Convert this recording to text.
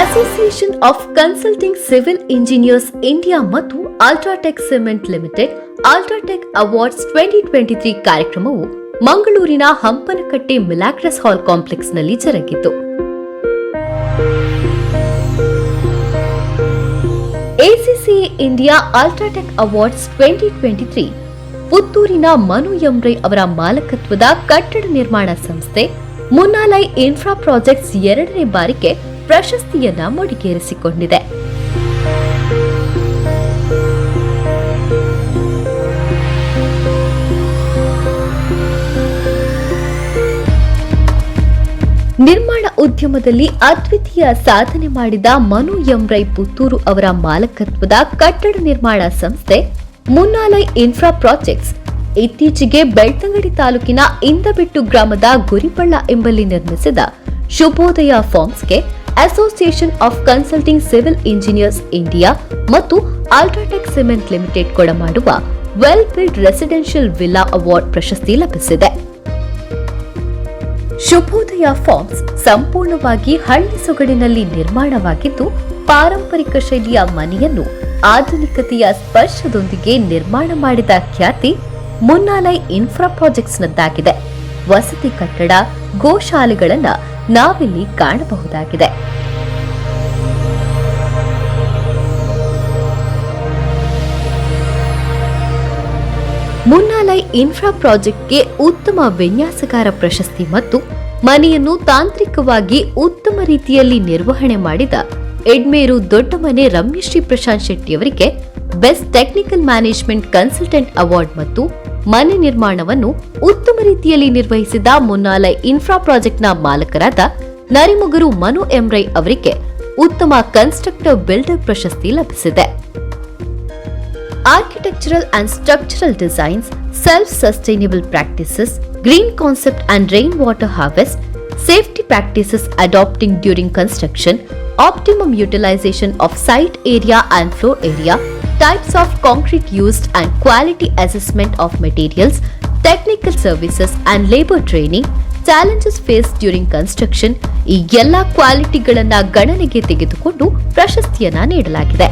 Association of consulting civil engineers India ಮತ್ತು UltraTech cement limited UltraTech awards twenty twenty three ಕಾರ್ಯಕ್ರಮವು ಮಂಗಳೂರಿನ Hampankatta Milagres hall ಕಾಂಪ್ಲೆಕ್ಸ್ನಲ್ಲಿ ಜರುಗಿತು. ACC India UltraTech awards twenty twenty three ಪುತ್ತೂರಿನ ಮನು ಯಮ್ರೈ ಅವರ ಮಾಲಕತ್ವದ ಕಟ್ಟಡ ನಿರ್ಮಾಣ ಸಂಸ್ಥೆ ಮುನ್ನಾಲೈ ಇನ್ಫ್ರಾ ಪ್ರಾಜೆಕ್ಟ್ಸ್ ಎರಡನೇ ಬಾರಿಗೆ ಪ್ರಶಸ್ತಿಯನ್ನ ಮುಡಿಗೇರಿಸಿಕೊಂಡಿದೆ ನಿರ್ಮಾಣ ಉದ್ಯಮದಲ್ಲಿ ಅದ್ವಿತೀಯ ಸಾಧನೆ ಮಾಡಿದ ಮನು ರೈ ಪುತ್ತೂರು ಅವರ ಮಾಲಕತ್ವದ ಕಟ್ಟಡ ನಿರ್ಮಾಣ ಸಂಸ್ಥೆ ಮುನ್ನಾಲೈ ಇನ್ಫ್ರಾ ಪ್ರಾಜೆಕ್ಟ್ಸ್, ಇತ್ತೀಚೆಗೆ ಬೆಳ್ತಂಗಡಿ ತಾಲೂಕಿನ ಇಂದಬಿಟ್ಟು ಗ್ರಾಮದ ಗುರಿಪಳ್ಳ ಎಂಬಲ್ಲಿ ನಿರ್ಮಿಸಿದ Shubhodaya ಫಾರ್ಮ್ಸ್ಗೆ association of consulting civil engineers India ಮತ್ತು ಅಲ್ಟ್ರಾಟೆಕ್ ಸಿಮೆಂಟ್ ಲಿಮಿಟೆಡ್ ಕೊಡಮಾಡುವ well build residential villa award ಪ್ರಶಸ್ತಿ ಲಭಿಸಿದೆ. ಶುಭೋದಯ ಫಾರ್ಮ್ಸ್ ಸಂಪೂರ್ಣವಾಗಿ ಹಳ್ಳಿ ಸೊಗಡಿನಲ್ಲಿ ನಿರ್ಮಾಣವಾಗಿದ್ದು, ಪಾರಂಪರಿಕ ಶೈಲಿಯ ಮನೆಯನ್ನು ಆಧುನಿಕತೆಯ ಸ್ಪರ್ಶದೊಂದಿಗೆ ನಿರ್ಮಾಣ ಮಾಡಿದ ಖ್ಯಾತಿ ಮುನ್ನಾಲೈ ಇನ್ಫ್ರಾ ಪ್ರಾಜೆಕ್ಟ್ಸ್ನದ್ದಾಗಿದೆ. ವಸತಿ ಕಟ್ಟಡ, ಗೋಶಾಲೆಗಳನ್ನ ನಾವಿಲ್ಲಿ ಕಾಣಬಹುದಾಗಿದೆ. ಮುನ್ನಾಲೈ ಇನ್ಫ್ರಾ ಪ್ರಾಜೆಕ್ಟ್ಗೆ ಉತ್ತಮ ವಿನ್ಯಾಸಕಾರ ಪ್ರಶಸ್ತಿ ಮತ್ತು ಮನೆಯನ್ನು ತಾಂತ್ರಿಕವಾಗಿ ಉತ್ತಮ ರೀತಿಯಲ್ಲಿ ನಿರ್ವಹಣೆ ಮಾಡಿದ ಎಡ್ಮೇರು ದೊಡ್ಡ ಮನೆ ರಮ್ಯಶ್ರೀ ಪ್ರಶಾಂತ್ ಶೆಟ್ಟಿ ಅವರಿಗೆ best technical management consultant award ಮತ್ತು ಮನೆ ನಿರ್ಮಾಣವನ್ನು ರೀತಿಯಲ್ಲಿ ನಿರ್ವಹಿಸಿದ ಮುನ್ನಾಲಯ್ ಇನ್ಫ್ರಾ ಪ್ರಾಜೆಕ್ಟ್ನ ಮಾಲಕರಾದ ನರಿಮುಗರು ಮನು ಎಂರೈ ಅವರಿಗೆ ಉತ್ತಮ ಕನ್ಸ್ಟ್ರಕ್ಟರ್ ಬಿಲ್ಡರ್ ಪ್ರಶಸ್ತಿ ಲಭಿಸಿದೆ. Architectural and structural designs self sustainable practices green concept and rain water harvest safety practices adapting during construction optimum utilization of site area and floor area types of concrete used and quality assessment of materials technical services and labour training challenges face during construction ಈ ಎಲ್ಲ ಕ್ವಾಲಿಟಿಗಳನ್ನು ಗಣನೆಗೆ ತೆಗೆದುಕೊಂಡು ಪ್ರಶಸ್ತಿಯನ್ನು ನೀಡಲಾಗಿದೆ.